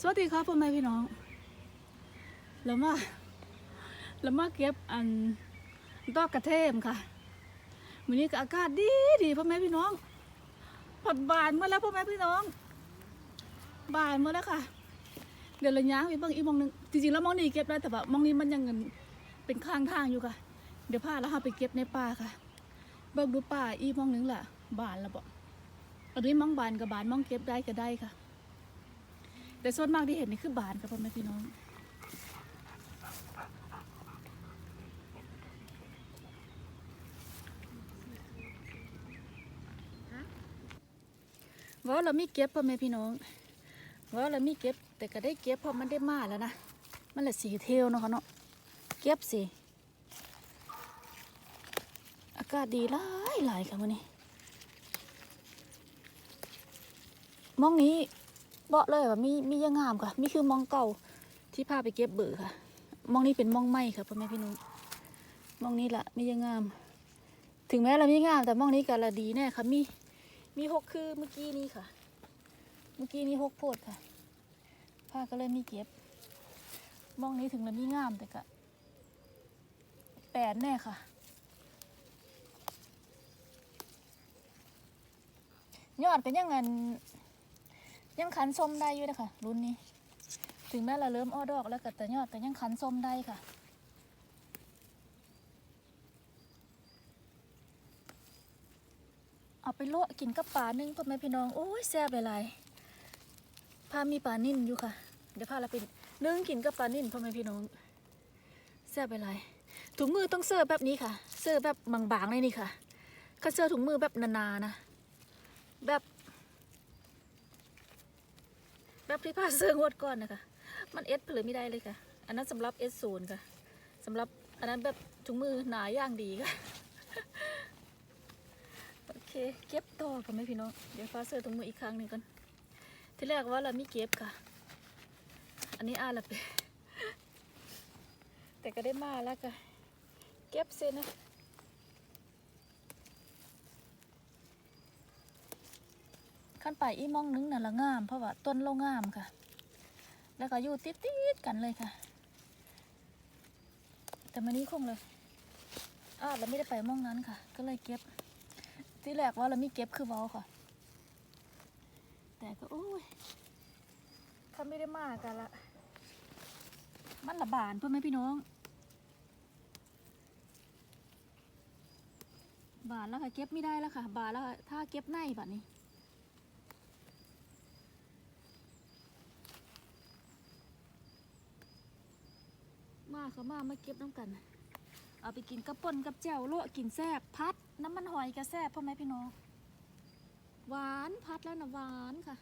สวัสดีครับพ่อแม่พี่น้องแล้วมาแล้วมาเก็บอันดอกกระเทมค่ะวันนี้ก็อากาศดีดีพ่อแม่พี่น้องผัดบานมาแล้วพ่อแม่พี่น้อง บานมาแล้วค่ะ เดี๋ยวเราย้างไปเบิ่งอีกมองหนึงจริงๆแล้วมองนี้เก็บได้แต่ว่ามองนี้มันยังเงินเป็นข้างทางอยู่ค่ะ เดี๋ยวพาแล้วค่ะไปเก็บในป่าค่ะ เบิ่งดูป่าอีกมองนึงล่ะ บานแล้วบ่อันนี้มองบานกับบานมองเก็บได้ก็ได้ค่ะ แต่ส่วนมากที่เห็นนี่คือบานค่ะพ่อแม่พี่น้องว่าเรามีเก็บพ่อแม่พี่น้องว่าเรามีเก็บแต่ก็ได้เก็บเพราะมันได้มาแล้วนะมันแหละสีเทลเนาะค่ะเนาะเก็บสิอากาศดีหลายหลายค่ะวันนี้มองนี้ เบาะเลยว่ามีมียังงามค่ะมีคือมองเก่าที่พาไปเก็บเบื่อค่ะ มองนี้เป็นมองไม้ค่ะพ่อแม่พี่น้องมองนี้ละมียังงาม ถึงแม้เรามีงาม แต่มองนี้ก็ละดีแน่ค่ะมีมีหกคือเมื่อกี้นี้ค่ะ เมื่อกี้นี้หกโพดค่ะผ้าก็เลยมีเก็บ มองนี้ถึงแล้วมีงามแต่ก็แปดแน่ค่ะ ยอดก็ยังเงิน ยังขันส้มได้อยู่นะคะรุ่นนี้ ถึงแม้เราเริ่มอ้อดอกแล้วก็แต่ยอดก็ยังขันส้มได้ค่ะเอาไปโลวกกินกับปลานึ่งพ่อแม่พี่น้องโอ้ยแซ่บหลายๆพามีปลานิ่นอยู่ค่ะ เดี๋ยวพาเราไปนึ่งกินกับปลานิ่นพ่อแม่พี่น้องแซ่บหลายถุงมือต้องเสิร์ฟแบบนี้ค่ะ เสิร์ฟแบบบางๆเลยนี่ค่ะถ้าเสิร์ฟถุงมือแบบนานๆนะแบบ แบบที่พาเสิร์ฟงวดก่อนนะคะ มันเอสเผลอไม่ได้เลยค่ะ อันนั้นสำหรับเอสศูนย์ค่ะสำหรับอันนั้นแบบถุงมือหนาอย่างดีค่ะโอเคเก็บต่อค่ะแม่พี่น้องเดี๋ยวฟ้าเสื้อตรงมืออีกครั้งหนึ่งกันที่แรกว่าเราไม่เก็บค่ะ อันนี้อาละไปแต่ก็ได้มาแล้วก็เก็บเส้นนะ ขั้นไปอีมองนึงน่ะละงาม เพราะว่าต้นเรางามค่ะ แล้วก็อยู่ติดๆกันเลยค่ะ แต่มันนี้คงเลยอ้าวเราไม่ได้ไปมองนั้นค่ะ ก็เลยเก็บ ที่แรกว่าเราไม่เก็บคือเบาค่ะ แต่ก็โอ้ยถ้าไม่ได้มากันละมันละบานเพื่อไหมพี่น้อง บานแล้วค่ะเก็บไม่ได้แล้วค่ะ บานแล้วถ้าเก็บในแบบนี้ เขามามาเก็บน้ำกัน เอาไปกินกับป่นกับแจ่วโลกินแซ่บพัด น้ำมันหอยกระแซ่บพ่อแม่พี่น้อง หวานพัดแล้วนะหวานค่ะ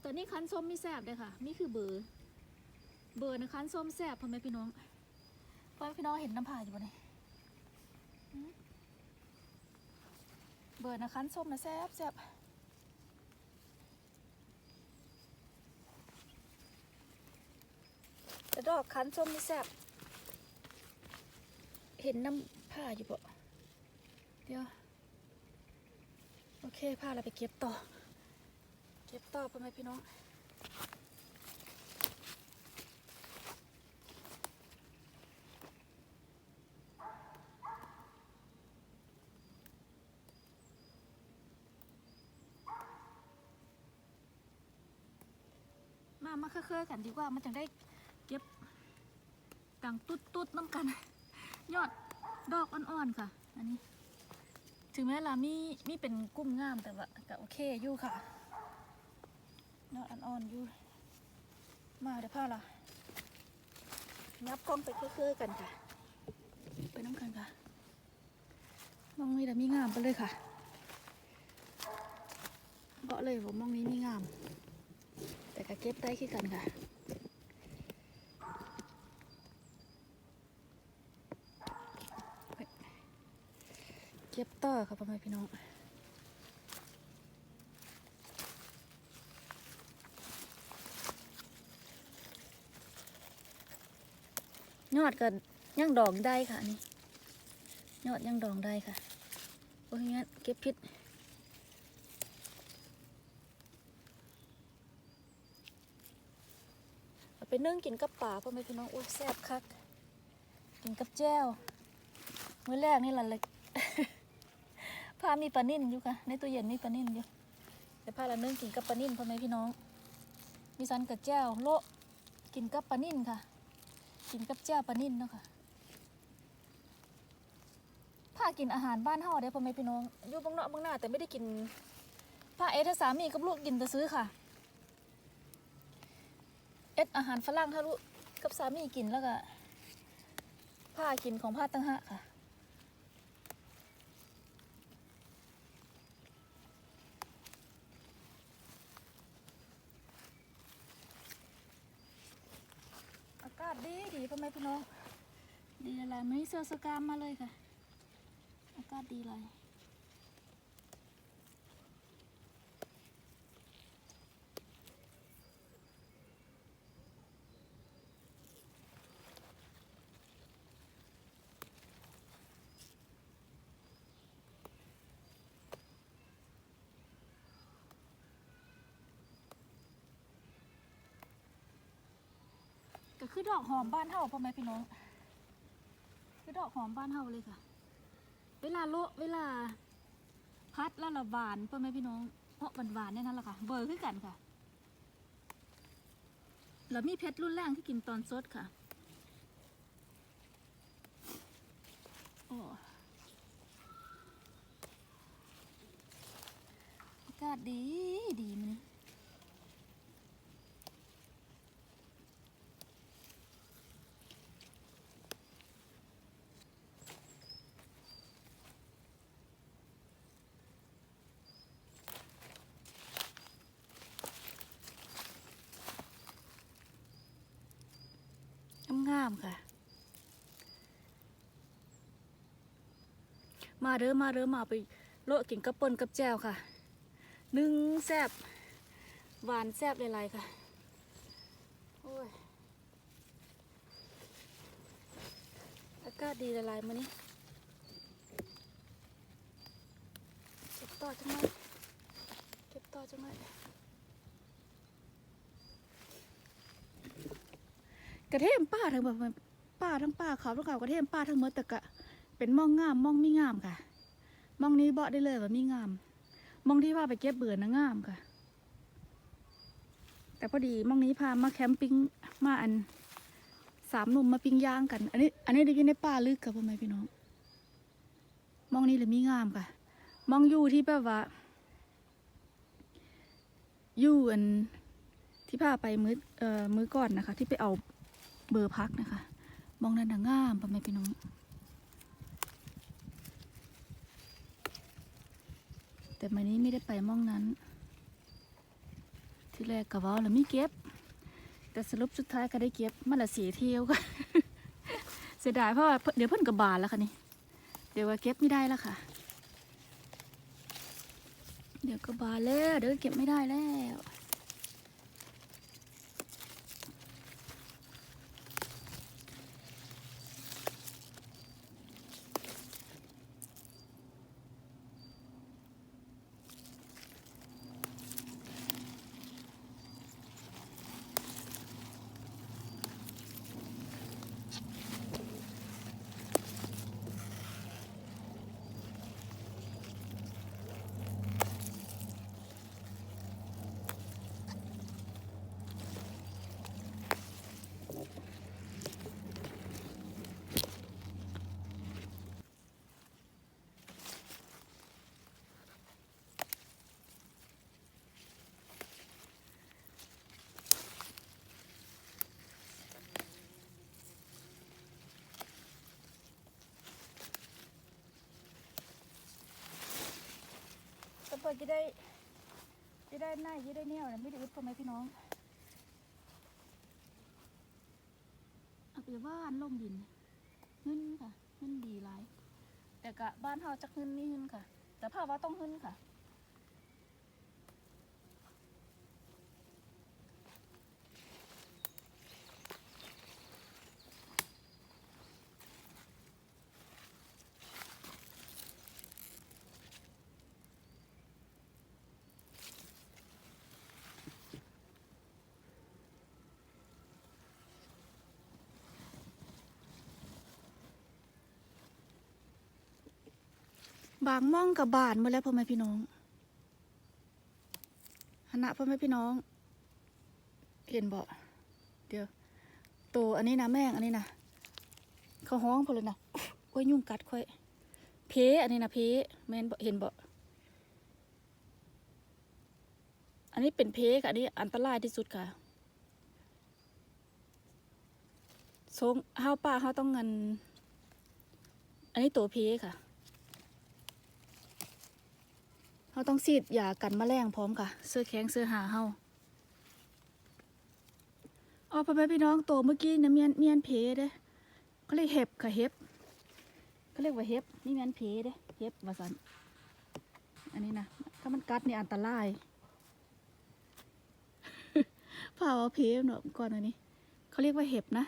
แต่นี่คั้นส้มมีแซ่บเลยค่ะ นี่คือเบอร์ เบอร์นะคั้นส้มแซ่บพ่อแม่พี่น้อง พ่อแม่พี่น้องเห็นน้ำผ่าอยู่บ่เนี่ยหืมเบอร์นะคั้นส้มนะแซ่บแซ่บ แต่ดอกคันส้มนี่แซ่บเห็นน้ำผ้าอยู่บ่เดี๋ยว โอเคผ้าเราไปเก็บต่อ เก็บต่อพ่อแม่พี่น้องมามาเคื่อๆกันดีกว่ามันจังได้ ตังตุ๊ดตุ๊ดน้ำกัน ยอดดอกอ่อนๆค่ะ อันนี้ ถึงแม้ลามีมีเป็นกุ้มงามแต่ว่าก็โอเคอยู่ค่ะยอดอ่อนๆอยู่ มาเดี๋ยวพาละยับกล้องไปเคลื่อๆกันค่ะ ไปน้ำกันค่ะมองนี้แต่มีงามไปเลยค่ะเบาะเลยผมมองนี้มีงาม แต่ก็เก็บได้คือกันค่ะ เก็บต่อค่ะพ่อแม่พี่น้องยอดก็ยังดองได้ค่ะนี่ยอดยังดองได้ค่ะโอ้ยงั้นเก็บพิษไปเนึ่งกินกับป่าพ่อแม่พี่น้องโอ้ยแซ่บคักกินกับแจ้วมื้อแรกนี่ละเลย พามีปลานิ่นอยู่ค่ะ ในตู้เย็นมีปลานิ่นอยู่เดี๋ยวพาละนึ่งกินกับปลานิ่นพ่อแม่พี่น้อง มีสันกับแจ้วโละกินกับปลานิ่นค่ะ กินกับแจ้วปลานิ่นเนาะค่ะพากินอาหารบ้านเฮาได้พ่อแม่พี่น้องอยู่บางเนาะบางหน้าแต่ไม่ได้กินพาเอถ้าสามีกับลูกกินแต่ซื้อค่ะ เอ็ดอาหารฝรั่งถ้าลูกกับสามีกินแล้วก็พากินของพาตั้งหะค่ะ อากาศดีดี พ่อแม่พี่น้อง ดีอะไรไม่เสื้อสกามมาเลยค่ะ อากาศดีเลย ก็คือดอกหอมบ้านเฮาพ่อแม่พี่น้อง คือดอกหอมบ้านเฮาเลยค่ะ เวลาโละเวลาพัดแล้วละหวานพ่อแม่พี่น้องเพราะหวานหวานๆเนี่ยนั่นแหละค่ะ เบอร์ขึ้นกันค่ะแล้วมีเพชรรุ่นแรกที่กินตอนสดค่ะโอ้อากาศดีดีมนนี่งามค่ะ มาเด้อมาเด้อมาไปโละกินกับปนกับแจวค่ะนึ่งแซบหวานแซบหลายๆค่ะโอ้ยอากาศดีหลายๆมานี่เก็บต่อจังไหมเก็บต่อจังไหม กระเทียมป้าทั้งแบบป้าทั้งป้าเขาทั้งเขากระเทียมป้าทั้งหมดแต่กะ เป็นมองงามมองไม่งามค่ะ มองนี้เบาได้เลยว่ามีงาม มองที่พาไปเก็บเบื่อนะงามค่ะ แต่พอดีมองนี้พามาแคมปิ้งมาอันสามหนุ่มมาปิ้งย่างกัน อันนี้ อันนี้ได้ยินในป่าลึกค่ะพ่อแม่พี่น้อง มองนี้เลยมีงามค่ะ มองอยู่ที่แบบว่าอยู่อันที่พาไปมือเอ่อมือก่อนนะคะ ที่ไปเอา เบอร์พักนะคะ มองนั้นน่ะงามพ่อแม่พี่น้อง แต่มานี้ไม่ได้ไปมองนั้น ที่แรกก็เว่าแล้วมีเก็บ แต่สรุปสุดท้ายก็ได้เก็บมาละเสียเที่ยวก็เสียดายเพราะว่าเดี๋ยวเพิ่นกับบานแล้วค่ะนี่ เดี๋ยวว่าเก็บไม่ได้แล้วค่ะ เดี๋ยวก็บานแล้วเดี๋ยวเก็บไม่ได้แล้ว จะได้ จะได้หน้าจะได้แนวนะไม่ได้อึดพ่อแม่พี่น้องเอาไปว่านลงดินหึ้นค่ะหึ้นดีหลายแต่กะบ้านเฮาจักหึ้นนี่หึ้นค่ะ แต่ภาพว่าต้องหึ้นค่ะ บางม่องกับบานมาแล้วพ่อแม่พี่น้องหนนะพ่อแม่พี่น้อง เห็นบ่เดี๋ยวโตอันนี้นะแม่งอันนี้นะเขาห้องพอเลยนะโอ้ยยุ่งกัดค่อย เพอันนี้นะเพแม่นบ่เห็นบ่อันนี้เป็นเพค่ะอันนี้อันตรายที่สุดค่ะทรงเฮาป้าเฮาต้องเงิน อันนี้ตัวเพค่ะ เฮาต้องฉีดยากันแมลงพร้อมค่ะ เสื้อแข็งเสื้อหาเฮาอ๋อพ่อแม่พี่น้องโตเมื่อกี้นี่ยเมียนเมียนเพเด้เขาเรียกเห็บค่ะเห็บเขาเรียกว่าเห็บนี่แม่นเพเด้เห็บว่าสันอันนี้นะถ้ามันกัดนี่อันตรายเผาเอาเพเนาะก่อนอันนี้เขาเรียกว่าเห็บนะ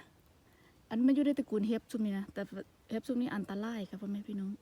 อันไมันอยู่ในตระกูลเห็บซุมนี้นะแต่เห็บซุมนี้อันตรายค่ะพ่อแม่พี่น้อง